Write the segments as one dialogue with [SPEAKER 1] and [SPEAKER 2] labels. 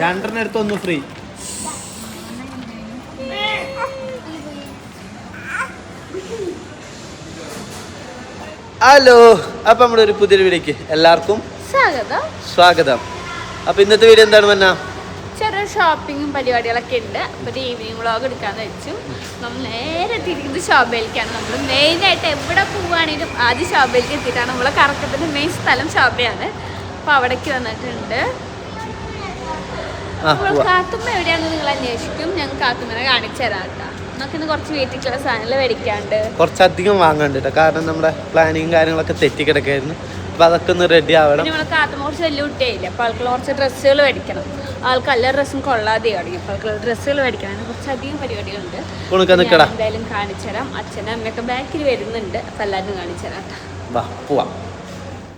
[SPEAKER 1] രണ്ടെണ്ണം എടുത്ത് ഒന്ന് ഫ്രീ ഹലോ അപ്പൊ നമ്മുടെ ഒരു പുതിയൊരു വീഡിയോക്ക് എല്ലാവർക്കും
[SPEAKER 2] സ്വാഗതം.
[SPEAKER 1] സ്വാഗതം. അപ്പൊ ഇന്നത്തെ വീഡിയോ എന്താണ് മന്ന?
[SPEAKER 2] ചെറിയ ഷോപ്പിങ്ങും പരിപാടികളൊക്കെ ഉണ്ട്. അപ്പൊ ഒരു ഈവനിങ് വ്ളോഗ് എടുക്കാന്ന് വെച്ചു. നമ്മൾ നേരെ തിരിക്കുന്നത് ഷോപ്പയിലേക്കാണ് നമ്മൾ മെയിൻ ആയിട്ട് എവിടെ പോവുകയാണെങ്കിലും ആദ്യം ഷോപ്പയിലേക്ക് എത്തിയിട്ടാണ്. നമ്മളെ കറക്കത്തിന്റെ മെയിൻ സ്ഥലം ഷോപ്പയാണ് അപ്പൊ അവിടേക്ക് വന്നിട്ടുണ്ട്. കാത്തുമ്മ എവിടെയാണെന്ന് നിങ്ങൾ അന്വേഷിക്കും. ഞങ്ങൾ കാത്തുമ്മനെ കാണിച്ചു തരാം കേട്ടോ. നമുക്ക് ഇന്ന് കുറച്ച് വീട്ടിലേക്കുള്ള സാധനങ്ങൾ മേടിക്കാണ്ട്
[SPEAKER 1] കുറച്ചധികം വാങ്ങാണ്ട് കേട്ടോ. കാരണം നമ്മുടെ പ്ലാനിങ് കാര്യങ്ങളൊക്കെ തെറ്റിക്കിടക്കായിരുന്നു. അപ്പൊ അതൊക്കെ ഒന്ന് റെഡി ആവണം.
[SPEAKER 2] പിന്നെ നമ്മളെ കാത്തുമ്മ കുറച്ച് വലിയ കുട്ടിയായില്ല? അപ്പൊ ആൾക്ക് കുറച്ച് ഡ്രസ്സുകൾ മേടിക്കണം. ആൾക്ക് എല്ലാ ഡ്രസ്സും കൊള്ളാതെ തുടങ്ങി അപ്പോൾ ആൾക്ക് ഡ്രസ്സുകൾ മേടിക്കണം. കുറച്ചധികം പരിപാടികളുണ്ട്. എന്തായാലും കാണിച്ചു തരാം. അച്ഛനും അമ്മയൊക്കെ ബാക്കിൽ വരുന്നുണ്ട്. അപ്പൊ എല്ലാവരും കാണിച്ചു തരാം
[SPEAKER 1] പോവാം.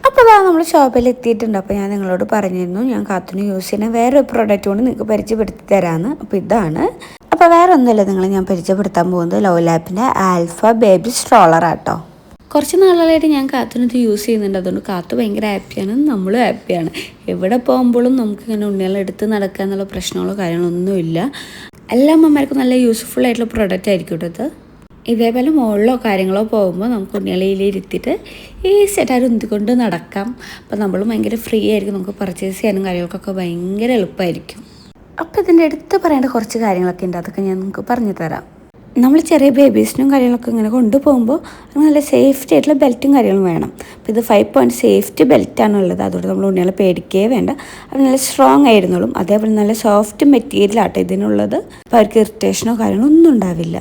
[SPEAKER 3] അപ്പോൾ അതാ നമ്മൾ ഷോപ്പിൽ എത്തിയിട്ടുണ്ട്. അപ്പോൾ ഞാൻ നിങ്ങളോട് പറഞ്ഞിരുന്നു ഞാൻ കാത്തുന് യൂസ് ചെയ്യുന്ന വേറൊരു പ്രോഡക്റ്റ് കൊണ്ട് നിങ്ങൾക്ക് പരിചയപ്പെടുത്തി തരാമെന്ന് അപ്പോൾ ഇതാണ്. അപ്പോൾ വേറെ ഒന്നുമില്ല നിങ്ങൾ ഞാൻ പരിചയപ്പെടുത്താൻ പോകുന്നത് ലോ ലാപ്പിന്റെ ആൽഫ ബേബി സ്ട്രോളർ ആട്ടോ. കുറച്ച് നാളുകളായിട്ട് ഞാൻ കാത്തുന് ഇത് യൂസ് ചെയ്യുന്നുണ്ട്. അതുകൊണ്ട് കാത്തു ഭയങ്കര ഹാപ്പിയാണ് നമ്മളും ഹാപ്പിയാണ് എവിടെ പോകുമ്പോഴും നമുക്ക് ഇങ്ങനെ ഉണ്ണികളെ എടുത്ത് നടക്കുക എന്നുള്ള പ്രശ്നങ്ങളോ കാര്യങ്ങളോ ഒന്നുമില്ല. എല്ലാ അമ്മമാർക്കും നല്ല യൂസ്ഫുൾ ആയിട്ടുള്ള പ്രോഡക്റ്റ് ആയിരിക്കും കേട്ടോ ഇതേപോലെ മുകളിലോ കാര്യങ്ങളോ പോകുമ്പോൾ നമുക്ക് ഉണ്ണികളിൽ ഇരുത്തിയിട്ട് ഈ അവർ ഉന്തിക്കൊണ്ട് നടക്കാം. അപ്പോൾ നമ്മൾ ഭയങ്കര ഫ്രീ ആയിരിക്കും. നമുക്ക് പർച്ചേസ് ചെയ്യാനും കാര്യങ്ങൾക്കൊക്കെ ഭയങ്കര എളുപ്പമായിരിക്കും. അപ്പോൾ ഇതിന്റെ അടുത്ത് പറയേണ്ട കുറച്ച് കാര്യങ്ങളൊക്കെ ഉണ്ട്. അതൊക്കെ ഞാൻ നിങ്ങൾക്ക് പറഞ്ഞു തരാം. നമ്മൾ ചെറിയ ബേബീസിനും കാര്യങ്ങളൊക്കെ ഇങ്ങനെ കൊണ്ടുപോകുമ്പോൾ നമുക്ക് നല്ല സേഫ്റ്റി ആയിട്ടുള്ള ബെൽറ്റും കാര്യങ്ങളും വേണം. അപ്പോൾ ഇത് ഫൈവ് പോയിന്റ് സേഫ്റ്റി ബെൽറ്റാണ് ഉള്ളത്. അതുകൊണ്ട് നമ്മൾ ഉണ്ണികളെ പേടിക്കേ വേണ്ട. അത് നല്ല സ്ട്രോങ് ആയിരുന്നോളും. അതേപോലെ നല്ല സോഫ്റ്റ് മെറ്റീരിയൽ ആട്ടെ ഇതിനുള്ളത്. അപ്പോൾ അവർക്ക് ഇറിറ്റേഷനോ കാര്യങ്ങളോ ഒന്നും ഉണ്ടാവില്ല.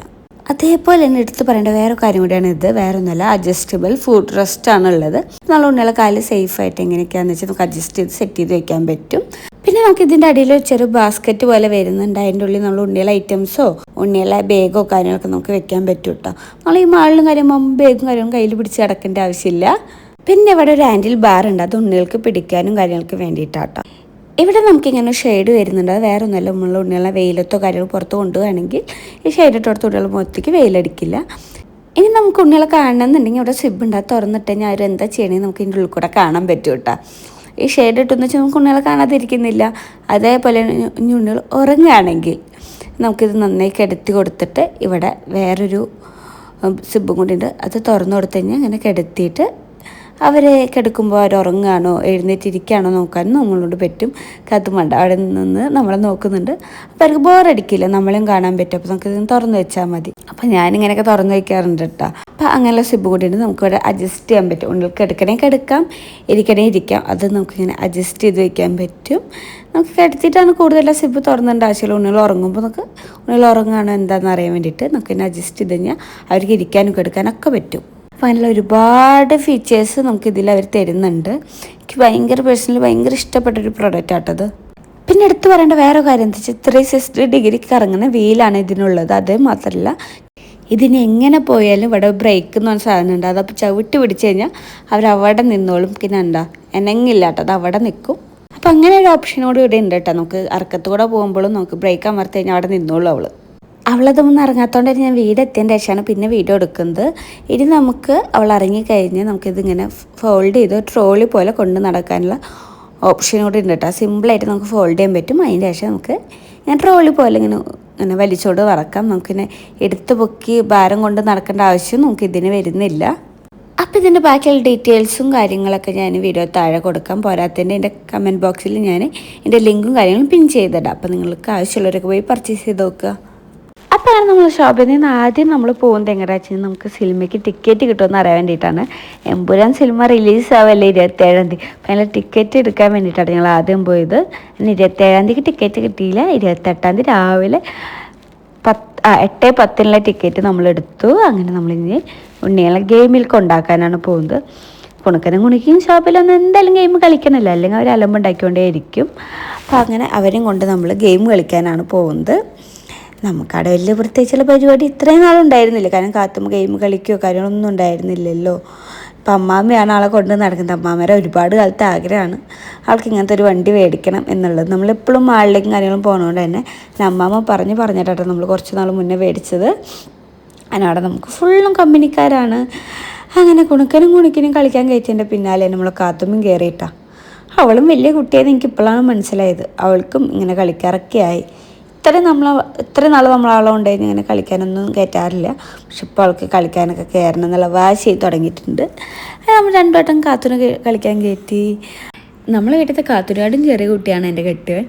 [SPEAKER 3] അതേപോലെ തന്നെ എടുത്ത് പറയേണ്ട വേറെ കാര്യം കൂടിയാണ് ഇത്. വേറെ ഒന്നുമല്ല അഡ്ജസ്റ്റബിൾ ഫുഡ് റെസ്റ്റ് ആണ് ഉള്ളത് നമ്മൾ ഉണ്ണികളെ കാലിൽ സേഫ് ആയിട്ട് എങ്ങനെയൊക്കെയാണെന്ന് വെച്ചാൽ നമുക്ക് അഡ്ജസ്റ്റ് ചെയ്ത് സെറ്റ് ചെയ്ത് വെക്കാൻ പറ്റും. പിന്നെ നമുക്ക് ഇതിന്റെ അടിയിൽ ഒരു ചെറു ബാസ്ക്കറ്റ് പോലെ വരുന്നുണ്ട്. അതിന്റെ ഉള്ളിൽ നമ്മൾ ഉണ്ണിയുള്ള ഐറ്റംസോ ഉണ്ണിയുള്ള ബാഗോ കാര്യങ്ങളൊക്കെ നമുക്ക് വെക്കാൻ പറ്റും കേട്ടോ നമ്മൾ ഈ മാളിലും കാര്യം ബാഗും കാര്യങ്ങളും കയ്യിൽ പിടിച്ച് കിടക്കേണ്ട ആവശ്യമില്ല. പിന്നെ ഇവിടെ ഒരു ഹാൻഡിൽ ബാർ ഉണ്ട്. അത് ഉണ്ണികൾക്ക് പിടിക്കാനും കാര്യങ്ങൾക്ക് വേണ്ടിയിട്ടാട്ടോ. ഇവിടെ നമുക്കിങ്ങനെ ഷെയ്ഡ് വരുന്നുണ്ട്. അത് വേറെ ഒന്നുമല്ല. നമ്മൾ ഉണ്ണികളെ വെയിലത്തോ കാര്യങ്ങൾ പുറത്ത് കൊണ്ടുപോവുകയാണെങ്കിൽ ഈ ഷെയ്ഡ് ഇട്ടോടത്ത് കുട്ടികളെ മുഖത്തേക്ക് വെയിലടിക്കില്ല. ഇനി നമുക്ക് ഉണ്ണികളെ കാണണമെന്നുണ്ടെങ്കിൽ അവിടെ സിബ് ഉണ്ട്. തുറന്നിട്ട് ഞാൻ അവർ എന്താ ചെയ്യണമെങ്കിൽ നമുക്ക് ഇതിന്റെ ഉള്ളിൽ കൂടെ കാണാൻ പറ്റും കേട്ടോ. ഈ ഷെയ്ഡ് ഇട്ടെന്ന് വെച്ചാൽ നമുക്ക് ഉണ്ണികളെ കാണാതിരിക്കുന്നില്ല. അതേപോലെ ഉണ്ണികൾ ഉറങ്ങുകയാണെങ്കിൽ നമുക്കിത് നന്നായി കിടത്തി കൊടുത്തിട്ട് ഇവിടെ വേറൊരു സിബും കൂടി ഉണ്ട്. അത് തുറന്നു കൊടുത്തു കഴിഞ്ഞാൽ അങ്ങനെ കിടത്തിയിട്ട് അവരെ കിടക്കുമ്പോൾ അവർ ഉറങ്ങുകയാണോ എഴുന്നേറ്റിരിക്കുകയാണോ നോക്കാനും നമ്മളോട് പറ്റും. കത്തുമണ്ട. അവിടെ നിന്ന് നമ്മളെ നോക്കുന്നുണ്ട്. അപ്പോൾ അവർക്ക് ബോറടിക്കില്ല. നമ്മളെയും കാണാൻ പറ്റും. അപ്പോൾ നമുക്ക് തുറന്നു വെച്ചാൽ മതി. അപ്പോൾ ഞാനിങ്ങനെയൊക്കെ തുറന്നു വയ്ക്കാറുണ്ട് കേട്ടോ. അപ്പോൾ അങ്ങനെയുള്ള സിബ് കൂടിയിട്ട് നമുക്ക് ഇവിടെ അഡ്ജസ്റ്റ് ചെയ്യാൻ പറ്റും. ഉള്ളിൽ കിടക്കണേ കിടക്കാം. ഇരിക്കണേ ഇരിക്കാം. അത് നമുക്കിങ്ങനെ അഡ്ജസ്റ്റ് ചെയ്ത് വയ്ക്കാൻ പറ്റും. നമുക്ക് കിടത്തിയിട്ടാണ് കൂടുതൽ സിബ് തുറന്നിട്ട് ആവശ്യമില്ല. ഉണ്ണികൾ ഉറങ്ങുമ്പോൾ നമുക്ക് ഉണ്ണികൾ ഉറങ്ങുകയാണോ എന്താണെന്ന് അറിയാൻ വേണ്ടിയിട്ട് നമുക്ക് ഇങ്ങനെ അഡ്ജസ്റ്റ് ചെയ്ത് കഴിഞ്ഞാൽ അവർക്ക് ഇരിക്കാനും കിടക്കാനൊക്കെ പറ്റും. അതിനുള്ള ഒരുപാട് ഫീച്ചേഴ്സ് നമുക്ക് ഇതിൽ അവർ തരുന്നുണ്ട്. എനിക്ക് ഭയങ്കര പേഴ്സണലി ഭയങ്കര ഇഷ്ടപ്പെട്ട ഒരു പ്രൊഡക്റ്റ് ആട്ടത്. പിന്നെ എടുത്തു പറയേണ്ട വേറെ കാര്യം എന്താ വെച്ചാൽ ത്രീ സിക്സ്റ്റി ഡിഗ്രിക്ക് ഇറങ്ങുന്ന വീലാണ് ഇതിനുള്ളത്. അത് മാത്രമല്ല ഇതിന് എങ്ങനെ പോയാലും ഇവിടെ ബ്രേക്ക് എന്ന് പറഞ്ഞ സാധനം ഉണ്ട്. അതപ്പോൾ ചവിട്ടി പിടിച്ചു കഴിഞ്ഞാൽ അവർ അവിടെ നിന്നോളും. പിന്നെ എന്താ എനങ്ങില്ല അത് അവിടെ നിൽക്കും അപ്പോൾ അങ്ങനെ ഒരു ഓപ്ഷനോട് ഇവിടെ ഉണ്ട് കേട്ടോ. നമുക്ക് അറക്കത്തുകൂടെ പോകുമ്പോഴും നമുക്ക് ബ്രേക്ക് അമർത്തി കഴിഞ്ഞാൽ അവിടെ നിന്നോളൂ അവൾ. അവളതൊന്നും ഇറങ്ങാത്തതുകൊണ്ട് തന്നെ ഞാൻ വീട് എത്തിയതിന്റെ ശേഷമാണ് പിന്നെ വീഡിയോ എടുക്കുന്നത്. ഇനി നമുക്ക് അവൾ ഇറങ്ങിക്കഴിഞ്ഞ് നമുക്കിതിങ്ങനെ ഫോൾഡ് ചെയ്ത് ട്രോളി പോലെ കൊണ്ട് നടക്കാനുള്ള ഓപ്ഷൻ കൂടി ഉണ്ട് കേട്ടോ. സിമ്പിളായിട്ട് നമുക്ക് ഫോൾഡ് ചെയ്യാൻ പറ്റും. അതിന്റെ ശേഷം നമുക്ക് ഇങ്ങനെ ട്രോളി പോലെ ഇങ്ങനെ ഇങ്ങനെ വലിച്ചോട് വറക്കാം നമുക്കിങ്ങനെ എടുത്ത് പൊക്കി ഭാരം കൊണ്ട് നടക്കേണ്ട ആവശ്യം നമുക്ക് ഇതിന് വരുന്നില്ല. അപ്പോൾ ഇതിന്റെ ബാക്കിയുള്ള ഡീറ്റെയിൽസും കാര്യങ്ങളൊക്കെ ഞാൻ വീഡിയോ താഴെ കൊടുക്കാം. പോരാത്തതിന്റെ എന്റെ കമന്റ് ബോക്സിൽ ഞാൻ എന്റെ ലിങ്കും കാര്യങ്ങളും പിൻ ചെയ്തിടാം. അപ്പോൾ നിങ്ങൾക്ക് ആവശ്യമുള്ളവരൊക്കെ പോയി പർച്ചേസ് ചെയ്ത് നോക്കുക. അങ്ങനെ നമ്മൾ ഷോപ്പിൽ നിന്ന് ആദ്യം നമ്മൾ പോകുന്നത് എങ്ങനെയാച്ചു നമുക്ക് സിനിമയ്ക്ക് ടിക്കറ്റ് കിട്ടുമെന്ന് അറിയാൻ വേണ്ടിയിട്ടാണ്. എമ്പുരാൻ സിനിമ റിലീസ് ആവല്ലേ ഇരുപത്തേഴാം തീയതി. അപ്പോൾ അതിൽ ടിക്കറ്റ് എടുക്കാൻ വേണ്ടിയിട്ടാണ് ഞങ്ങൾ ആദ്യം പോയത്. ഇരുപത്തേഴാം തീയതിക്ക് ടിക്കറ്റ് കിട്ടിയില്ല. ഇരുപത്തെട്ടാം തീയതി രാവിലെ പത്ത് എട്ട് പത്തിനുള്ള ടിക്കറ്റ് നമ്മൾ എടുത്തു. അങ്ങനെ നമ്മളിനി ഉണ്ണികളെ ഗെയിമിൽ കൊണ്ടാക്കാനാണ് പോകുന്നത്. കുണുക്കനും കുണിക്കും ഷോപ്പിലൊന്നും എന്തായാലും ഗെയിം കളിക്കണമല്ലോ. അല്ലെങ്കിൽ അവർ അലമ്പുണ്ടാക്കിക്കൊണ്ടേയിരിക്കും. അപ്പോൾ അങ്ങനെ അവരെയും കൊണ്ട് നമ്മൾ ഗെയിം കളിക്കാനാണ് പോകുന്നത്. നമുക്കവിടെ വലിയ പ്രത്യേകിച്ചുള്ള പരിപാടി ഇത്രയും നാളുണ്ടായിരുന്നില്ല. കാരണം കാത്തുമ്മ ഗെയിം കളിക്കുകയോ കാര്യങ്ങളൊന്നും ഉണ്ടായിരുന്നില്ലല്ലോ. ഇപ്പം അമ്മാമ്മയാണ് ആളെ കൊണ്ട് നടക്കുന്നത്. അമ്മാമ്മേരെ ഒരുപാട് കാലത്തെ ആഗ്രഹമാണ്. ആൾക്ക് ഇങ്ങനത്തെ ഒരു വണ്ടി മേടിക്കണം എന്നുള്ളത്. നമ്മളെപ്പോഴും മാളിലേക്കും കാര്യങ്ങളും പോകുന്നതുകൊണ്ട് തന്നെ അമ്മാമ്മ പറഞ്ഞ് പറഞ്ഞിട്ടാണ് നമ്മൾ കുറച്ച് നാൾ മുന്നേ മേടിച്ചത്. അതിനവിടെ നമുക്ക് ഫുള്ളും കമ്പനിക്കാരാണ്. അങ്ങനെ കുണുക്കനും കുണുക്കനും കളിക്കാൻ കയറ്റിന്റെ പിന്നാലെ നമ്മൾ കാത്തുമ്പും കയറിയിട്ടാണ് അവളും വലിയ കുട്ടിയായത് എനിക്ക് ഇപ്പോഴാണ് മനസ്സിലായത്. അവൾക്കും ഇങ്ങനെ കളിക്കാറൊക്കെ ആയി. ഇത്രയും നമ്മൾ ഇത്രയും നാൾ നമ്മളാളെ ഉണ്ടായിരുന്നു ഇങ്ങനെ കളിക്കാനൊന്നും കയറ്റാറില്ല പക്ഷെ ഇപ്പോൾ ആൾക്ക് കളിക്കാനൊക്കെ കയറണം എന്നുള്ള വാശി തുടങ്ങിയിട്ടുണ്ട്. നമ്മൾ രണ്ടു വട്ടം കാത്തൂന് കളിക്കാൻ കയറ്റി നമ്മളെ കേട്ടത് കാത്തുരാടും ചെറിയ കുട്ടിയാണ് എന്റെ കെട്ടിയവൻ.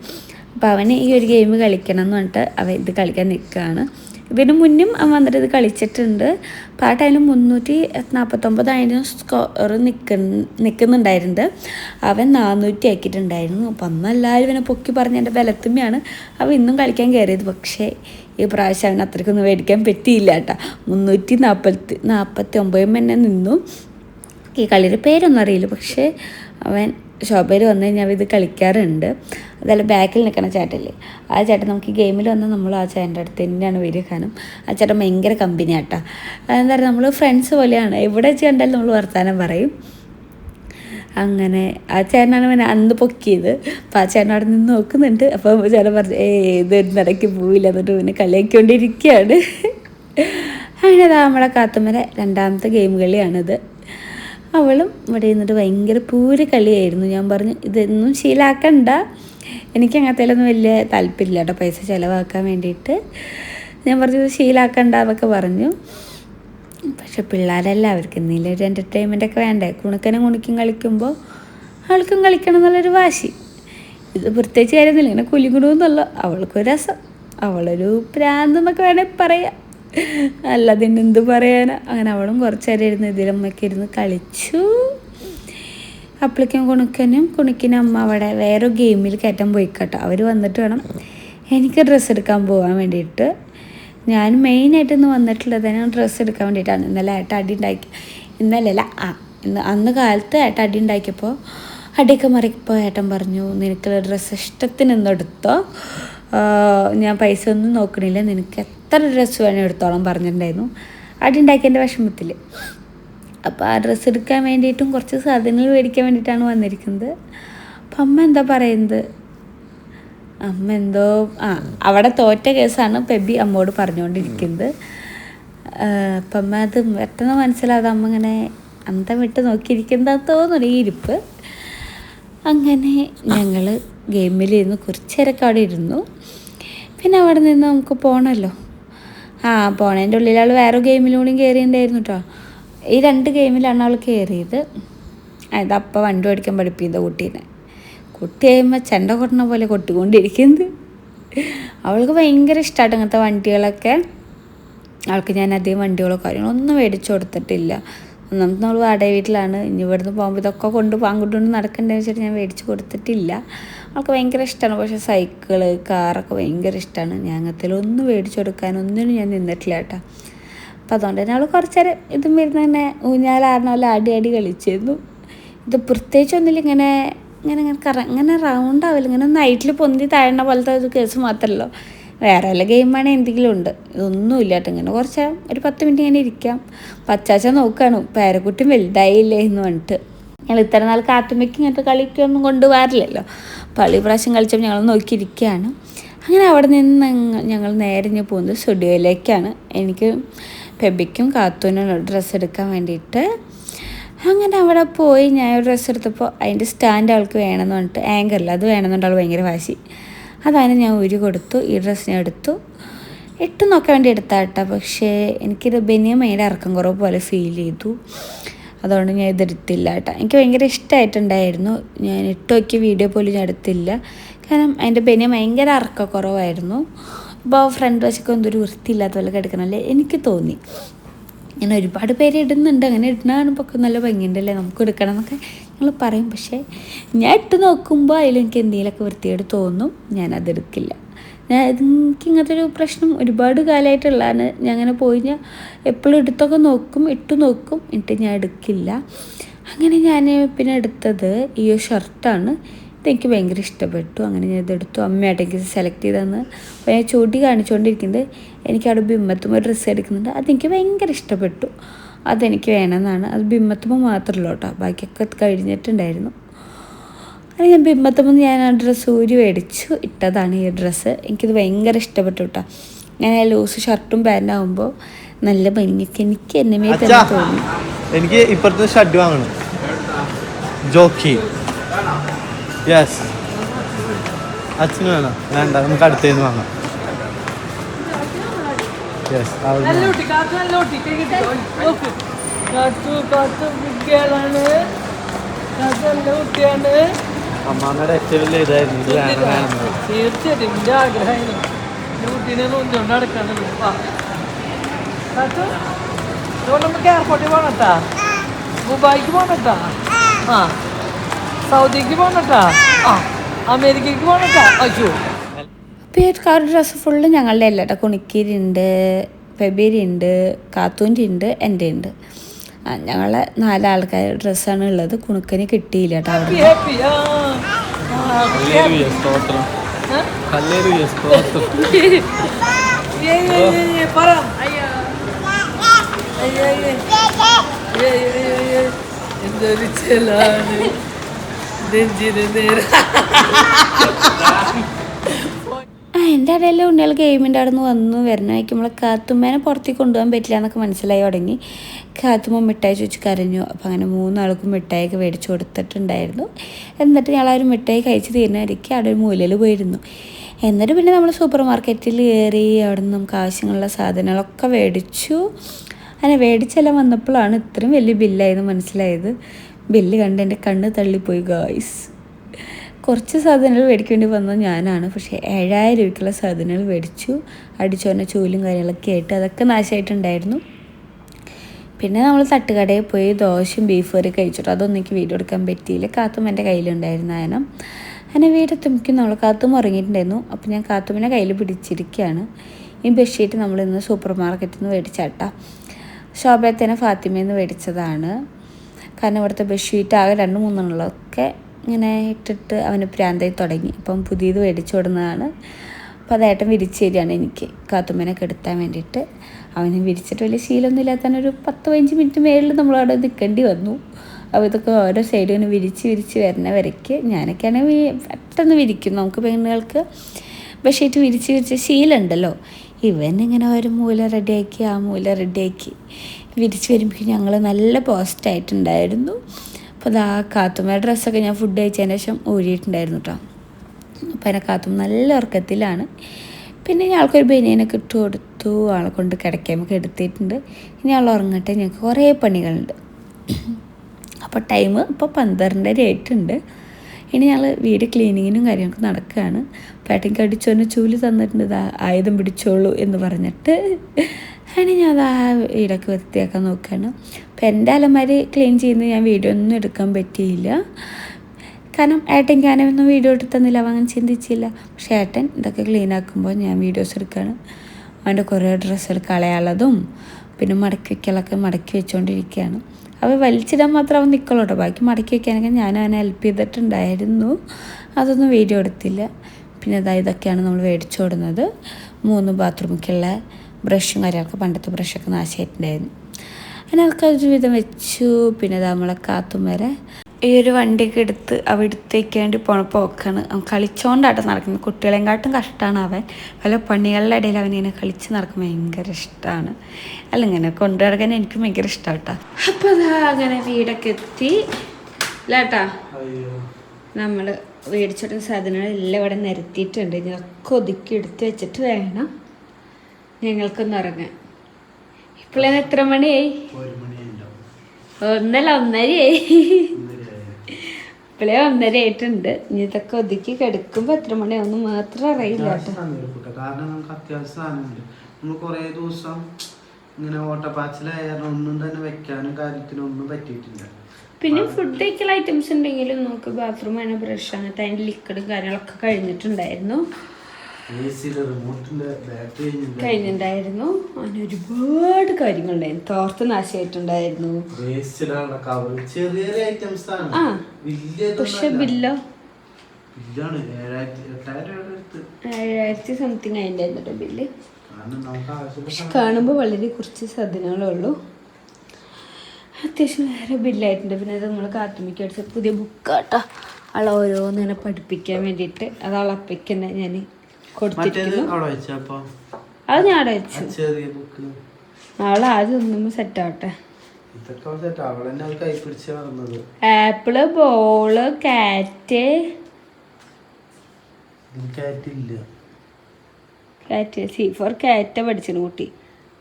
[SPEAKER 3] അപ്പോൾ അവന് ഈ ഒരു ഗെയിം കളിക്കണം എന്ന് പറഞ്ഞിട്ട് അവൻ ഇത് കളിക്കാൻ നിൽക്കുകയാണ് ഇതിനു മുന്നും വന്നിട്ട് ഇത് കളിച്ചിട്ടുണ്ട്. അപ്പോൾ ആ ടൈമിൽ മുന്നൂറ്റി നാൽപ്പത്തൊമ്പതായിരം സ്കോർ നിൽക്ക നിൽക്കുന്നുണ്ടായിരുന്നത് അവൻ നാനൂറ്റി ആക്കിയിട്ടുണ്ടായിരുന്നു. അപ്പം അന്ന് എല്ലാവരും ഇവനെ പൊക്കി പറഞ്ഞ എന്റെ ബലത്തുമ്മയാണ് അവൻ ഇന്നും കളിക്കാൻ കയറിയത് പക്ഷേ ഈ പ്രാവശ്യം അവൻ അത്രയ്ക്കൊന്നും മേടിക്കാൻ പറ്റിയില്ല കേട്ടോ. മുന്നൂറ്റി നാൽപ്പത്തി നാൽപ്പത്തി ഒമ്പതും തന്നെ നിന്നു. ഈ കളിയുടെ പേരൊന്നും അറിയില്ല. പക്ഷേ അവൻ ശോഭയിൽ വന്നു കഴിഞ്ഞാൽ ഇത് കളിക്കാറുണ്ട്. അതല്ല ബാക്കിൽ നിൽക്കണ ചേട്ടല്ലേ ആ ചേട്ടൻ നമുക്ക് ഗെയിമിൽ വന്ന് നമ്മൾ ആ ചേട്ടന്റെ അടുത്ത് തന്നെയാണ് വരിക കാരണം ആ ചേട്ടൻ ഭയങ്കര കമ്പനി ആട്ടാ എന്താ പറയുക നമ്മൾ ഫ്രണ്ട്സ് പോലെയാണ്. എവിടെ വെച്ച് കണ്ടാലും നമ്മൾ വർത്തമാനം പറയും. അങ്ങനെ ആ ചേട്ടനാണ് പിന്നെ അന്ന് പൊക്കിയത്. അപ്പം ആ ചേട്ടൻ അവിടെ നിന്ന് നോക്കുന്നുണ്ട്. അപ്പോൾ ചേട്ടൻ പറഞ്ഞു ഏത് നടക്ക് നടക്കി പോവില്ല. എന്നിട്ട് പിന്നെ കളിയാക്കിക്കൊണ്ടിരിക്കുകയാണ്. അങ്ങനെ നമ്മളെ കാത്തമ്മരെ രണ്ടാമത്തെ ഗെയിം കളിയാണിത്. അവളും ഇവിടെ ഇരുന്നിട്ട് ഭയങ്കര പൂര് കളിയായിരുന്നു. ഞാൻ പറഞ്ഞു ഇതൊന്നും ശീലാക്കണ്ട. എനിക്ക് അങ്ങനത്തേലൊന്നും വലിയ താല്പര്യമില്ല കേട്ടോ. പൈസ ചിലവാക്കാൻ വേണ്ടിയിട്ട്. ഞാൻ പറഞ്ഞു ശീലാക്കണ്ട എന്നൊക്കെ പറഞ്ഞു. പക്ഷെ പിള്ളേരല്ല അവർക്ക് എന്തെങ്കിലും ഒരു എന്റർടൈൻമെന്റ് ഒക്കെ വേണ്ടേ? കുണുക്കനും കുണിക്കും കളിക്കുമ്പോൾ അവൾക്കും കളിക്കണം എന്നുള്ളൊരു വാശി. ഇത് പ്രത്യേകിച്ച് കാര്യമൊന്നുമില്ല ഇങ്ങനെ കുലുങ്ങണമെന്നുള്ള അവൾക്കൊരു രസം അവളൊരു പ്രാന്തെന്നൊക്കെ വേണമെങ്കിൽ പറയാം. അല്ലാതെ എന്ത് പറയാനാ? അങ്ങനെ അവളും കുറച്ചേരം ഇരുന്ന് ഇതിലമ്മയ്ക്ക് ഇരുന്ന് കളിച്ചു. അപ്പളിക്കും കുണുക്കനും കുണുക്കിനും അമ്മ അവിടെ വേറെ ഗെയിമിൽ കയറ്റാൻ പോയി കേട്ടോ അവർ വന്നിട്ട് വേണം എനിക്ക് ഡ്രസ്സ് എടുക്കാൻ പോകാൻ വേണ്ടിയിട്ട്. ഞാൻ മെയിനായിട്ട് ഇന്ന് വന്നിട്ടുള്ളത് തന്നെ ഡ്രസ്സ് എടുക്കാൻ വേണ്ടിയിട്ടാണ്. ഇന്നലെ ഏട്ട അടി ഉണ്ടാക്കി ഇന്നലല്ല ആ ഇന്ന് അന്ന് കാലത്ത് ഏട്ട അടി ഉണ്ടാക്കിയപ്പോൾ അടിയൊക്കെ മറിയപ്പോൾ ഏട്ടൻ പറഞ്ഞു നിനക്കുള്ള ഡ്രസ്സ് ഇഷ്ടത്തിന് ഇന്നെടുത്തോ ഞാൻ പൈസ ഒന്നും നോക്കണില്ല. നിനക്ക് എത്ര ഡ്രസ്സ് വേണം എടുത്തോളം പറഞ്ഞിട്ടുണ്ടായിരുന്നു. അടിയുണ്ടാക്കിയതിന്റെ വിഷമത്തിൽ അപ്പോൾ ആ ഡ്രസ്സ് എടുക്കാൻ വേണ്ടിയിട്ടും കുറച്ച് സാധനങ്ങൾ മേടിക്കാൻ വേണ്ടിയിട്ടാണ് വന്നിരിക്കുന്നത്. അപ്പം അമ്മ എന്താ പറയുന്നത്? അമ്മ എന്തോ ആ അവിടെ തോറ്റ കേസാണ് പെബി അമ്മോട് പറഞ്ഞുകൊണ്ടിരിക്കുന്നത്. അപ്പം അമ്മ അത് പെട്ടെന്ന് മനസ്സിലാതെ അമ്മ ഇങ്ങനെ അന്തം വിട്ട് നോക്കിയിരിക്കുന്നതാ തോന്നുന്നു ഈ ഇരിപ്പ്. അങ്ങനെ ഞങ്ങൾ ഗെയിമിലിരുന്ന് കുറച്ച് അവിടെ ഇരുന്നു പിന്നെ അവിടെ നിന്ന് നമുക്ക് പോകണമല്ലോ ആ പോണേന്റെ ഉള്ളിൽ അവൾ വേറെ ഗെയിമിലൂടെയും കയറിയിട്ടുണ്ടായിരുന്നു കേട്ടോ ഈ രണ്ട് ഗെയിമിലാണ് അവൾ കയറിയത് അതായത് അപ്പം വണ്ടി ഓടിക്കാൻ പഠിപ്പിയത് കുട്ടീനെ. കുട്ടി കഴിയുമ്പോൾ ചെണ്ട കൊട്ടണ പോലെ കൊട്ടിക്കൊണ്ടിരിക്കുന്നത് അവൾക്ക് ഭയങ്കര ഇഷ്ടമായിട്ട് അങ്ങനത്തെ വണ്ടികളൊക്കെ. അവൾക്ക് ഞാൻ അധികം വണ്ടികളോ കാര്യങ്ങളോ ഒന്നും മേടിച്ചു കൊടുത്തിട്ടില്ല. ഒന്നാമത്തെ നമ്മൾ വാടക വീട്ടിലാണ്. ഇനി ഇവിടുന്ന് പോകുമ്പോൾ ഇതൊക്കെ കൊണ്ട് അങ്ങോട്ടുകൊണ്ട് വെച്ചിട്ട് ഞാൻ മേടിച്ച് കൊടുത്തിട്ടില്ല. അവൾക്ക് ഭയങ്കര ഇഷ്ടമാണ് പക്ഷേ സൈക്കിൾ കാറൊക്കെ ഭയങ്കര ഇഷ്ടമാണ് ഞങ്ങത്തിലൊന്നും മേടിച്ചു കൊടുക്കാനൊന്നിനും ഞാൻ നിന്നിട്ടില്ല കേട്ടോ. അപ്പം അതുകൊണ്ട് തന്നെ അവൾ കുറച്ചേരം ഇതും വരുന്ന തന്നെ ഊഞ്ഞാലാടണം അല്ല അടി അടി കളിച്ചിരുന്നു. ഇത് പ്രത്യേകിച്ച് ഒന്നുമില്ല. ഇങ്ങനെ ഇങ്ങനെ ഇങ്ങനെ കറ ഇങ്ങനെ റൗണ്ട് ആവില്ല ഇങ്ങനെ നൈറ്റിൽ പൊന്തി താഴണ പോലത്തെ ഒരു കേസ് മാത്രമല്ലോ വേറെ വല്ല ഗെയിമാണ് എന്തെങ്കിലും ഉണ്ട്. ഇതൊന്നുമില്ല കേട്ടോ ഇങ്ങനെ കുറച്ച് ഒരു പത്ത് മിനിറ്റ് ഇങ്ങനെ ഇരിക്കാം. പച്ചാച്ച നോക്കുകയാണ് പേരക്കുട്ടി വലുതായില്ലേ എന്ന് പറഞ്ഞിട്ട്. ഞങ്ങൾ ഇത്ര നാൾ കാത്തുമ്മയ്ക്ക് ഇങ്ങനത്തെ കളിക്കൊന്നും കൊണ്ടുപോകാറില്ലല്ലോ. പള്ളി പ്രാവശ്യം കളിച്ചപ്പോൾ ഞങ്ങൾ നോക്കിയിരിക്കുകയാണ്. അങ്ങനെ അവിടെ നിന്ന് ഞങ്ങൾ നേരെ ഇനി പോകുന്നത് സ്റ്റുഡിയോയിലേക്കാണ്. എനിക്ക് പെബിക്കും കാത്തൂനും ഡ്രസ്സ് എടുക്കാൻ വേണ്ടിയിട്ട്. അങ്ങനെ അവിടെ പോയി ഞാൻ ഡ്രസ്സ് എടുത്തപ്പോൾ അതിന്റെ സ്റ്റാൻഡ് ആൾക്ക് വേണമെന്ന് പറഞ്ഞിട്ട്. ആങ്കറില്ല അത് വേണമെന്നുണ്ട് ഭയങ്കര വാശി. അതായത് ഞാൻ ഒരു കൊടുത്തു ഈ ഡ്രസ്സ് ഞാൻ എടുത്തു. ഇട്ട് നോക്കാൻ വേണ്ടി എടുത്താട്ട പക്ഷേ എനിക്കിത് ബനിയമയുടെ ഇറക്കം കുറവ് പോലെ ഫീൽ ചെയ്തു. അതുകൊണ്ട് ഞാൻ ഇതെടുത്തില്ല കേട്ടോ എനിക്ക് ഭയങ്കര ഇഷ്ടമായിട്ടുണ്ടായിരുന്നു ഞാൻ ഇട്ട് നോക്കിയ വീഡിയോ പോലും ഞാൻ എടുത്തില്ല. കാരണം അതിന്റെ ബനിയ ഭയങ്കര ഇറക്കക്കുറവായിരുന്നു അപ്പോൾ ഫ്രണ്ട് വശമൊക്കെ എന്തൊരു വൃത്തിയില്ലാത്ത പോലെ കിടക്കണമല്ലേ എനിക്ക് തോന്നി. അങ്ങനെ ഒരുപാട് പേര് ഇടുന്നുണ്ട്. അങ്ങനെ ഇടുന്നതാണിപ്പോൾ ഒക്കെ നല്ല ഭംഗിയുണ്ടല്ലേ? നമുക്ക് എടുക്കണം എന്നൊക്കെ ഞങ്ങൾ പറയും. പക്ഷേ ഞാൻ ഇട്ട് നോക്കുമ്പോൾ അതിലെനിക്ക് എന്തെങ്കിലുമൊക്കെ വൃത്തിയോട് തോന്നും. ഞാനതെടുക്കില്ല ഞാൻ എനിക്ക് ഇങ്ങനത്തെ ഒരു പ്രശ്നം ഒരുപാട് കാലമായിട്ടുള്ളതാണ്. ഞാൻ അങ്ങനെ പോയി ഞാൻ എപ്പോഴും എടുത്തൊക്കെ നോക്കും ഇട്ട് നോക്കും. എന്നിട്ട് ഞാൻ എടുക്കില്ല. അങ്ങനെ ഞാൻ പിന്നെ എടുത്തത് ഈ ഷർട്ടാണ് എനിക്ക് ഭയങ്കര ഇഷ്ടപ്പെട്ടു. അങ്ങനെ ഞാൻ ഇതെടുത്തു. അമ്മയായിട്ട് എനിക്ക് സെലക്ട് ചെയ്തതെന്ന് അപ്പോൾ ഞാൻ ചൂണ്ടി കാണിച്ചുകൊണ്ടിരിക്കുന്നത് എനിക്ക് അവിടെ ഒരു ഡ്രസ്സ് എടുക്കുന്നുണ്ട്. അതെനിക്ക് ഭയങ്കര ഇഷ്ടപ്പെട്ടു. അതെനിക്ക് വേണമെന്നാണ്. അത് ബിമ്മത്തുമ്മ മാത്രമല്ല കേട്ടോ. ബാക്കിയൊക്കെ കഴിഞ്ഞിട്ടുണ്ടായിരുന്നു. അത് ഞാൻ ബിമ്മത്തുമ്പോൾ ഞാൻ ആ ഡ്രസ്സ് ഊരി മേടിച്ചു. ഇട്ടതാണ് ഈ ഡ്രസ്സ് എനിക്കിത് ഭയങ്കര ഇഷ്ടപ്പെട്ടു കേട്ടോ. ഞാൻ ലൂസ് ഷർട്ടും പാന്റ് ആകുമ്പോൾ നല്ല ഭംഗിക്ക് എനിക്ക് എന്നെ തന്നെ തോന്നി.
[SPEAKER 1] എനിക്ക് ഇപ്പുറത്തെ ഷർട്ട് വാങ്ങണം. ജോക്കി. കാത്തു അച്ഛന് വേണം വേണ്ട നമുക്ക് അടുത്തേന്ന് വാങ്ങാം. യെസ് അമ്മാമ്മയുടെ ഏറ്റവും വലിയ ഇതായിരുന്നു. ഇത് വേണം വേണം.
[SPEAKER 4] തീർച്ചയായിട്ടും എന്റെ ആഗ്രഹമായിരുന്നു. കുട്ടീനെ നമുക്ക് എയർപോർട്ടിൽ പോകണട്ടാ ദുബായിക്ക് പോകണട്ടാ ആ. സൗദിക്ക് പോകണട്ടാ ആ അമേരിക്കക്ക് പോകണട്ടാ അയ്യോ.
[SPEAKER 3] അപ്പോൾ ഈ ഒരു കളർ ഡ്രസ്സ് ഫുള്ള് ഞങ്ങളുടെ അല്ല കേട്ടോ കുണിക്കീരുണ്ട് ഫെബേരി ഉണ്ട് കാത്തൂന്റെ ഉണ്ട് എന്റെ ഉണ്ട് ഞങ്ങളെ നാലാൾക്കാർ ഡ്രസ്സാണ് ഉള്ളത്. കുണുക്കന് കിട്ടിയില്ല കേട്ടോ
[SPEAKER 4] എന്തൊരു ചെലാണ്.
[SPEAKER 3] എന്റെ ഇടയിൽ ഉണ്ണികൾ ഗെയിമിന്റെ അവിടെ നിന്ന് വന്നു വരുന്ന വയ്ക്കുമ്പോൾ കാത്തുമ്മേനെ പുറത്തേക്ക് കൊണ്ടുപോകാൻ പറ്റില്ല എന്നൊക്കെ മനസ്സിലായി തുടങ്ങി. കാത്തുമ്മ മിഠായി ചോദിച്ച് കരഞ്ഞു. അപ്പോൾ അങ്ങനെ മൂന്നാൾക്കും മിഠായിയൊക്കെ മേടിച്ച് കൊടുത്തിട്ടുണ്ടായിരുന്നു. എന്നിട്ട് ഞങ്ങൾ ഒരു മിഠായി കഴിച്ച് തീരുന്നവരേക്ക് അവിടെ ഒരു മൂലയിൽ പോയിരുന്നു. എന്നിട്ട് പിന്നെ നമ്മൾ സൂപ്പർ മാർക്കറ്റിൽ കയറി അവിടെ നിന്ന് നമുക്ക് ആവശ്യമുള്ള സാധനങ്ങളൊക്കെ മേടിച്ചു. അങ്ങനെ മേടിച്ചെല്ലാം വന്നപ്പോഴാണ് ഇത്രയും വലിയ ബില്ലായെന്ന് മനസ്സിലായത്. ബില്ല് കണ്ട് എന്റെ കണ്ണ് തള്ളിപ്പോയി ഗായ്സ് കുറച്ച് സാധനങ്ങൾ മേടിക്കേണ്ടി വന്നത് ഞാനാണ്. പക്ഷേ ഏഴായിരം രൂപയ്ക്കുള്ള സാധനങ്ങൾ മേടിച്ചു. അടിച്ചോന്ന ചൂലും കാര്യങ്ങളൊക്കെ ആയിട്ട് അതൊക്കെ നാശമായിട്ടുണ്ടായിരുന്നു പിന്നെ നമ്മൾ തട്ടുകടയിൽ പോയി ദോശയും ബീഫ് കറി കഴിച്ചിട്ട് അതൊന്നും എനിക്ക് വീഡിയോ എടുക്കാൻ പറ്റിയില്ല. കാത്തും എന്റെ കയ്യിലുണ്ടായിരുന്നു അതിനം അങ്ങനെ വീടെത്തുമ്പോൾ നമ്മൾ കാത്തും ഉറങ്ങിയിട്ടുണ്ടായിരുന്നു. അപ്പോൾ ഞാൻ കാത്തുമ്മിനെ കയ്യിൽ പിടിച്ചിരിക്കുകയാണ്. ഈ ബെഡ്ഷീറ്റ് നമ്മൾ ഇന്ന് സൂപ്പർ മാർക്കറ്റിൽ നിന്ന് മേടിച്ചാട്ടാ. ശോഭയത്തേനെ ഫാത്തിമയിൽ നിന്ന് മേടിച്ചതാണ്. കാരണം ഇവിടുത്തെ ബെഡ്ഷീറ്റ് ആകെ രണ്ട് മൂന്നെണ്ണമുള്ളതൊക്കെ ഇങ്ങനെ ഇട്ടിട്ട് അവന് പ്രാന്തായി തുടങ്ങി. അപ്പം പുതിയത് മേടിച്ചു കൊടുന്നതാണ്. അപ്പോൾ അതേട്ടൻ വിരിച്ചു തരികയാണ് എനിക്ക് കാത്തുമ്മനെ കെടുത്താൻ വേണ്ടിയിട്ട്. അവന് വിരിച്ചിട്ട് വലിയ ശീലമൊന്നും ഇല്ലാത്ത ഒരു പത്ത് പതിനഞ്ച് മിനിറ്റ് മേളിൽ നമ്മളവിടെ നിൽക്കേണ്ടി വന്നു. അപ്പോൾ ഇതൊക്കെ ഓരോ സൈഡിൽ ഇങ്ങനെ വിരിച്ച് വിരിച്ച് വരുന്ന വരയ്ക്ക് ഞാനൊക്കെയാണെങ്കിൽ പെട്ടെന്ന് വിരിക്കും. നമുക്ക് പെണ്ണുകൾക്ക് ബെഡ്ഷീറ്റ് വിരിച്ച് വിരിച്ച് ശീലമുണ്ടല്ലോ. ഇവൻ ഇങ്ങനെ ഒരു മൂല റെഡിയാക്കി ആ മൂല റെഡിയാക്കി വിരിച്ച് വരുമ്പോൾ ഞങ്ങൾ നല്ല പോസ്റ്റായിട്ടുണ്ടായിരുന്നു. അപ്പോൾ അതാ കാത്തുമ്മ ഡ്രസ്സൊക്കെ ഞാൻ ഫുഡ് കഴിച്ചതിന് ശേഷം ഊരിയിട്ടുണ്ടായിരുന്നു കേട്ടോ അപ്പം അതിനെ കാത്തും നല്ല ഉറക്കത്തിലാണ്. പിന്നെ ഞങ്ങൾക്കൊരു ബനിയനൊക്കെ ഇട്ട് കൊടുത്തു. ആളെ കൊണ്ട് കിടക്കാമൊക്കെ എടുത്തിട്ടുണ്ട്. ഇനി ആൾ ഉറങ്ങട്ടെ. ഞങ്ങൾക്ക് കുറേ പണികളുണ്ട്. അപ്പോൾ ടൈം ഇപ്പോൾ പന്ത്രണ്ടര ആയിട്ടുണ്ട്. ഇനി ഞങ്ങൾ വീട് ക്ലീനിങ്ങിനും കാര്യങ്ങളൊക്കെ നടക്കുകയാണ് പേട്ടയ്ക്ക് അടിച്ചോനെ ചൂൽ തന്നിട്ടുണ്ട്. ആയുധം പിടിച്ചോളൂ എന്ന് പറഞ്ഞിട്ട്. അങ്ങനെ ഞാൻ ആ വീടൊക്കെ വൃത്തിയാക്കാൻ നോക്കുകയാണ് അപ്പം എന്റെ അലമാരി ക്ലീൻ ചെയ്യുന്നത് ഞാൻ വീഡിയോ ഒന്നും എടുക്കാൻ പറ്റിയില്ല. കാരണം ഏട്ടൻ ഞാനൊന്നും വീഡിയോ എടുത്ത് തന്നില്ല അങ്ങനെ ചിന്തിച്ചില്ല. പക്ഷേ ഏട്ടൻ ഇതൊക്കെ ക്ലീൻ ആക്കുമ്പോൾ ഞാൻ വീഡിയോസ് എടുക്കുകയാണ് അവന്റെ കുറേ ഡ്രസ്സ് കളയാനുള്ളതും പിന്നെ മടക്കി വയ്ക്കലൊക്കെ മടക്കി വെച്ചുകൊണ്ടിരിക്കുകയാണ് അവ വലിച്ചിടാൻ മാത്രം അവൻ നിൽക്കുള്ളൂ കേട്ടോ. ബാക്കി മടക്കി വയ്ക്കാനൊക്കെ ഞാൻ അവനെ ഹെൽപ്പ് ചെയ്തിട്ടുണ്ടായിരുന്നു. അതൊന്നും വീഡിയോ എടുത്തില്ല. പിന്നെ അതാ ഇതൊക്കെയാണ് നമ്മൾ മേടിച്ചു കൊടുക്കുന്നത്. മൂന്ന് ബാത്റൂമിലേക്കുള്ള ബ്രഷും കാര്യങ്ങളൊക്കെ പണ്ടത്തെ ബ്രഷൊക്കെ നാശമായിട്ടുണ്ടായിരുന്നു അങ്ങനെ അതൊക്കെ ഒരുവിധം വെച്ചു. പിന്നെ അത് നമ്മളെ കാത്തും വരെ ഈ ഒരു വണ്ടിയൊക്കെ എടുത്ത് അവ എടുത്ത് വേണ്ടി പോണ പോക്കാണ്. അവൻ കളിച്ചോണ്ടാട്ടോ നടക്കുന്നത്. കുട്ടികളെങ്കാട്ടും കഷ്ടമാണ് അവൻ. പല പണികളുടെ ഇടയിൽ അവൻ ഇങ്ങനെ കളിച്ച് നടക്കാൻ ഭയങ്കര ഇഷ്ടമാണ് അല്ല ഇങ്ങനെ കൊണ്ടു നടക്കാൻ എനിക്ക് ഭയങ്കര ഇഷ്ടമാണ് കേട്ടോ അപ്പോൾ അതാ അങ്ങനെ വീടൊക്കെ എത്തി. ഇല്ലാട്ടാ
[SPEAKER 1] അയ്യോ.
[SPEAKER 3] നമ്മൾ സാധനങ്ങൾ എല്ലാം ഇവിടെ നിരത്തിയിട്ടുണ്ട്. ഇതൊക്കെ ഒതുക്കി എടുത്ത് വെച്ചിട്ട് വേണം ഞങ്ങൾക്കൊന്ന് ഇറങ്ങാൻ ഇപ്പോഴേ എത്ര മണിയായി? ഒന്നല്ല ഒന്നരയായി. ഇപ്പോഴേ ഒന്നര ആയിട്ടുണ്ട് ഇനി ഇതൊക്കെ ഒതുക്കി കിടക്കുമ്പോൾ എത്ര മണിയാവുന്നു മാത്രം അറിയില്ല
[SPEAKER 1] കാരണം നമുക്ക് അത്യാവശ്യം സാധനമുണ്ട് നമ്മൾ കുറേ ദിവസം ഇങ്ങനെ ഓട്ടപ്പാച്ചിലായ ഒന്നും തന്നെ വെക്കാനും കാര്യത്തിനും ഒന്നും പറ്റിയിട്ടില്ല.
[SPEAKER 3] പിന്നെ ഫുഡ് കഴിക്കൽ ഐറ്റംസ് ഉണ്ടെങ്കിലും നമുക്ക് ബാത്റൂം ആണ് ബ്രഷ് അങ്ങനത്തെ അതിന്റെ ലിക്വിഡും കാര്യങ്ങളൊക്കെ കഴിഞ്ഞിട്ടുണ്ടായിരുന്നു. കഴിഞ്ഞിട്ടുണ്ടായിരുന്നു. അങ്ങനെ ഒരുപാട് കാര്യങ്ങളുണ്ടായിരുന്നു. തോർത്ത് നാശമായിട്ടുണ്ടായിരുന്നു. ആ. പക്ഷെ ബില്ലോ?
[SPEAKER 1] ഏഴായിരത്തി
[SPEAKER 3] സംതിങ് അതിന്റെ ബില്ല്. പക്ഷെ കാണുമ്പോൾ വളരെ കുറച്ച് സാധനങ്ങളേ ഉള്ളൂ അത്യാവശ്യം വേറെ ബില്ലായിട്ടുണ്ട്. പിന്നെ അത് നമ്മൾ കാത്തുമിക്ക് അടിച്ച പുതിയ ബുക്കാട്ടോ അവളെ ഓരോന്ന് ഇങ്ങനെ പഠിപ്പിക്കാൻ വേണ്ടിയിട്ട്. അത് അവളെ ഞാൻ കൊടുത്തിരിക്കുന്നു. അത് ഞാൻ അവിടെ വെച്ചു. അവൾ ആദ്യം ഒന്നും സെറ്റ് ആവട്ടെ. ആപ്പിൾ ബോൾ കാറ്റ് കാറ്റ് സി ഫോർ കാറ്റ പഠിച്ചിട്ടുണ്ട് കുട്ടി.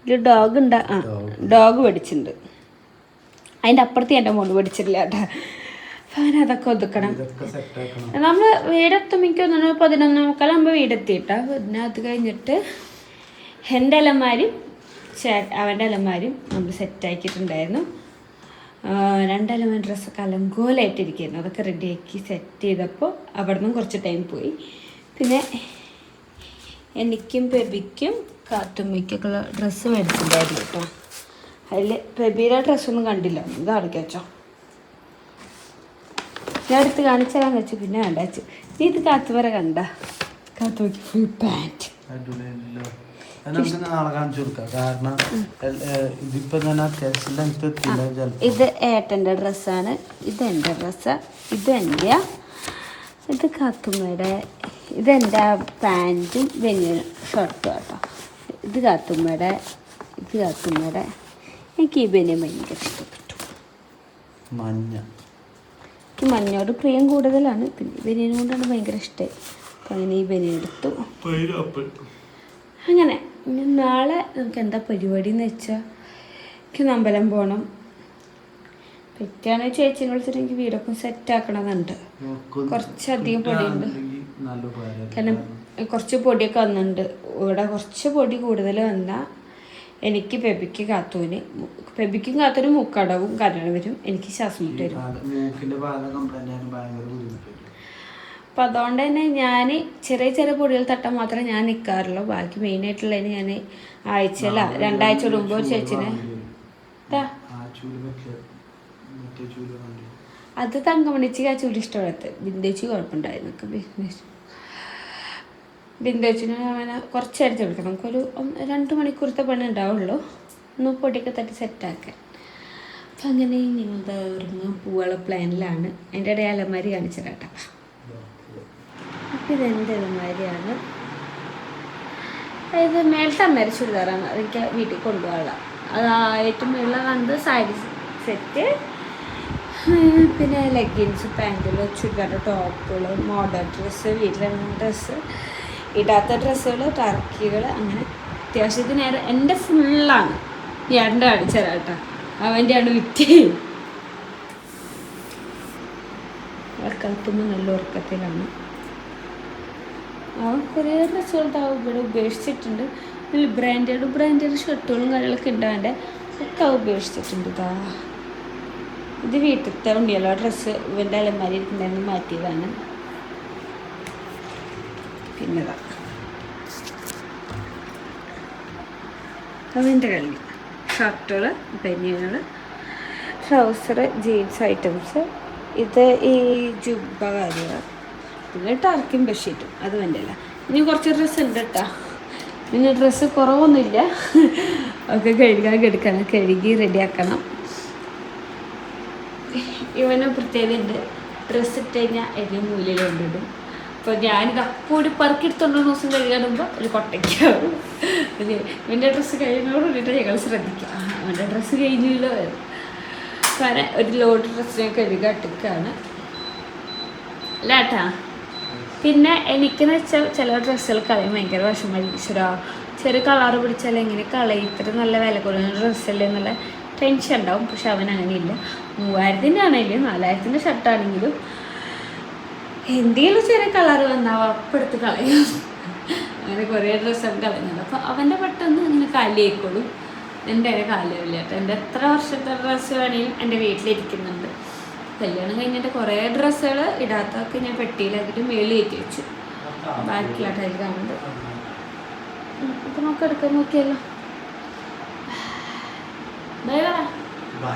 [SPEAKER 3] ഇതിൽ ഡോഗ് ഉണ്ടാ. ഡോഗ്. പഠിച്ചിട്ടുണ്ട്. അതിന്റെ അപ്പുറത്ത് എന്റെ മോൾ പഠിച്ചിട്ടില്ല കേട്ടോ. അങ്ങനെ അതൊക്കെ ഒതുക്കണം.
[SPEAKER 1] നമ്മൾ
[SPEAKER 3] നമ്മൾ വീടെത്തുമ്പോൾ തോന്നുന്നു പതിനൊന്ന് മുക്കാലാകുമ്പോൾ വീടെത്തിയിട്ടാ. പിന്നെ അത് കഴിഞ്ഞിട്ട് എന്റെ അലമാരും ചേ അവന്റെ അലമാരും നമ്മൾ സെറ്റാക്കിയിട്ടുണ്ടായിരുന്നു രണ്ട് അലമാരി ഡ്രസ്സൊക്കെ അലങ്കോലായിട്ടിരിക്കുന്നു. അതൊക്കെ റെഡിയാക്കി സെറ്റ് ചെയ്തപ്പോൾ അവിടെ നിന്നും കുറച്ച് ടൈം പോയി. പിന്നെ എനിക്കും പെബിക്കും കാത്തുമ്മയ്ക്കൊക്കെ ഡ്രസ്സ് മേടിച്ചിട്ടുണ്ടായിരുന്നു കേട്ടോ. അതിൽ പെബിയുടെ ഡ്രസ്സൊന്നും കണ്ടില്ല. ഇത് അടക്കി വെച്ചോ. ഞാൻ എടുത്ത് കാണിച്ചു തരാൻ വെച്ചു പിന്നെ കണ്ടാച്ചു നീ ഇത്
[SPEAKER 1] കാത്തു വരെ കണ്ട. കാത്തു നോക്കി ഫുൾ പാന്റ്
[SPEAKER 3] ഇത് ഏട്ടന്റെ ഡ്രസ്സാണ്. ഇത് എന്റെ ഡ്രസ്സ്. ഇത് എന്റെ ഇത് കാത്തുമ്മയുടെ ഇത് എന്റെ പാന്റും വലിയ ഷർട്ടും കേട്ടോ ഇത് കാത്തുമ്മയുടെ ഇത് കാത്തുമ്മയുടെ എനിക്ക് ഈ ബനിയൻ ഭയങ്കര ഇഷ്ടപ്പെട്ടു.
[SPEAKER 1] മഞ്ഞ.
[SPEAKER 3] എനിക്ക് മഞ്ഞോട് പ്രിയം കൂടുതലാണ്. പിന്നെ ബനിയൻ കൊണ്ടാണ് ഭയങ്കര ഇഷ്ടമായി അപ്പം അങ്ങനെ ഈ ബനിയൻ എടുത്തു. അങ്ങനെ. നാളെ നമുക്ക് എന്താ പരിപാടി എന്ന് വെച്ചാൽ എനിക്ക് അമ്പലം പോകണം പറ്റുകയാണെങ്കിൽ ചേച്ചിനെ വിളിച്ചിട്ട് എനിക്ക് വീടൊക്കെ സെറ്റ് ആക്കണമെന്നുണ്ട് കുറച്ചധികം പൊടിയുണ്ട്. കാരണം കുറച്ച് പൊടിയൊക്കെ വന്നിട്ടുണ്ട്. ഇവിടെ കുറച്ച് പൊടി കൂടുതൽ വന്നാൽ എനിക്ക് പെബിക്ക് കാത്തൂന് പെബിക്കും കാത്തൂന് മുക്കടവും കരണ് വരും. എനിക്ക് ശ്വാസം മുട്ട് വരും. അപ്പം അതുകൊണ്ട് തന്നെ ഞാൻ ചെറിയ ചെറിയ പൊടികൾ തട്ടാൻ മാത്രമേ ഞാൻ നിൽക്കാറുള്ളൂ ബാക്കി മെയിനായിട്ടുള്ളതിന് ഞാൻ ആഴ്ചയില രണ്ടാഴ്ച കൂടുമ്പോൾ ഒരു ചേച്ചിനെ
[SPEAKER 1] ചൂൽ ചൂൽ
[SPEAKER 3] അത് തങ്കമണിച്ചിക്ക് ആ ചൂട് ഇഷ്ടപ്പെടത്ത് ബിന്ദുച്ചി കുഴപ്പമുണ്ടായിരുന്നു. ബിന്ദുച്ചി ബിന്ദുച്ചിന് അങ്ങനെ കുറച്ച് നേരത്തെ കൊടുക്കണം നമുക്കൊരു രണ്ട് മണിക്കൂറത്തെ പണി ഉണ്ടാവുള്ളൂ. ഒന്ന് പൊടിയൊക്കെ തട്ടി സെറ്റാക്കാൻ അപ്പം അങ്ങനെ ഞങ്ങളുടെ ഇറങ്ങാൻ പോവാനുള്ള പ്ലാനിലാണ് അതിന്റെ ഇടയിൽ അലമാരി കാണിച്ചു കേട്ടോ. അപ്പം ഇതെന്റെ അലമാരിയാണ്. അതായത് മേലത്തെ അമ്മേരെ ചുരിദാറാണ്. അതെനിക്ക് വീട്ടിൽ കൊണ്ടുപോകാനുള്ള. അത് ഏറ്റവും മുകളിൽ കാണുന്നത് സാരി സെറ്റ് പിന്നെ ലെഗിൻസ് പാന്റുകൾ ചുരിദാർ ടോപ്പുകൾ മോഡേൺ ഡ്രസ്സ് വീട്ടിലെ ഡ്രസ്സ് ഇടാത്ത ഡ്രസ്സുകൾ ടർക്കികൾ അങ്ങനെ അത്യാവശ്യത്തിന് നേരെ എന്റെ ഫുള്ളാണ്. ഏട്ടന്റെ കാണിച്ചു തരാം കേട്ടോ. അവന്റെ ആണ് വിറ്റ്. കത്തുമ്പോൾ നല്ല ഉറക്കത്തിലാണ്. അവൻ കുറേ ഡ്രസ്സുകളുണ്ടാവും ഇവിടെ ഉപേക്ഷിച്ചിട്ടുണ്ട്. ബ്രാൻഡഡ് ബ്രാൻഡഡ് ഷർട്ടുകളും കാര്യങ്ങളൊക്കെ ഉണ്ടാവന്റെ ഒക്കെ ഉപേക്ഷിച്ചിട്ടുണ്ട് ഇതാ ഇത് വീട്ടിലത്തെ ഉണ്ടിയല്ലോ ഡ്രസ്സ് ഇവന്റെ അലമാരി ഇരിക്കുന്നതിന് മാറ്റിയതാണ്. പിന്നെതാ. അതിന്റെ കളി ഷർട്ടുകൾ ബനിയനുകൾ ട്രൗസർ ജീൻസ് ഐറ്റംസ്. ഇത് ഈ ജുബ കാര്യങ്ങൾ പിന്നെ ടർക്കിയും ബെഡ്ഷീറ്റും. അത് വേണ്ടല്ല ഇനി കുറച്ച് ഡ്രസ്സ് ഉണ്ട് കേട്ടോ പിന്നെ ഡ്രസ്സ് കുറവൊന്നുമില്ല. ഒക്കെ കഴുകാൻ കെടുക്കണം കഴുകി റെഡിയാക്കണം. ഇവനെ പ്രത്യേകത ഉണ്ട് ഡ്രസ്സ് ഇട്ട് കഴിഞ്ഞാൽ എന്നെ മൂലയിൽ കൊണ്ടിടും അപ്പോൾ ഞാനിത് അപ്പോടി പറക്കിയെടുത്തോണ്ട് ദിവസം കഴുകാടുമ്പോൾ ഒരു കൊട്ടയ്ക്കാവും ഇവന്റെ ഡ്രസ്സ് കഴിയുന്നതോട് കൂടിയിട്ട് ഞങ്ങൾ ശ്രദ്ധിക്കാം. അവന്റെ ഡ്രസ്സ് കഴിഞ്ഞല്ലോ. കാരണം ഒരു ലോഡ് ഡ്രസ്സിനെ ഞാൻ ഇട്ടിക്കാണ് അല്ലാട്ടാ പിന്നെ എനിക്കെന്ന് വെച്ചാൽ ചില ഡ്രസ്സുകൾ കളയാൻ ഭയങ്കര വിഷമ ഈശ്വരാ ചെറിയ കളറ് പിടിച്ചാൽ എങ്ങനെ കളയും? ഇത്ര നല്ല വില കുറഞ്ഞ ഡ്രസ്സല്ലേ എന്നുള്ള ടെൻഷൻ ഉണ്ടാവും. പക്ഷെ അവൻ അങ്ങനെയില്ല മൂവായിരത്തിന്റെ ആണെങ്കിലും നാലായിരത്തിന്റെ ഷർട്ടാണെങ്കിലും എന്തെങ്കിലും ചെറിയ കളറ് അപ്പം അപ്പെടുത്ത് കളയും. അങ്ങനെ കുറേ ഡ്രസ്സൊക്കെ കളയുന്നുണ്ട്. അപ്പോൾ അവന്റെ പെട്ടെന്ന് ഇങ്ങനെ കാലിയായിക്കോളും. എന്റെ അതിനെ കാലിയാവില്ല കേട്ടോ. എന്റെ എത്ര വർഷത്തെ ഡ്രസ്സ് വേണേലും എന്റെ വീട്ടിലിരിക്കുന്നുണ്ട്. കല്യാണം കഴിഞ്ഞിട്ട് കുറേ ഡ്രസ്സുകൾ ഇടാത്തതൊക്കെ ഞാൻ പെട്ടിയിലാക്കിയിട്ട് മേളിൽ കയറ്റി വെച്ചു. ബാക്കിലായിട്ട് അതിൽ കാണുന്നത് അപ്പം നമുക്ക് എടുക്കാൻ നോക്കിയല്ലോ ബൈ
[SPEAKER 1] ബൈ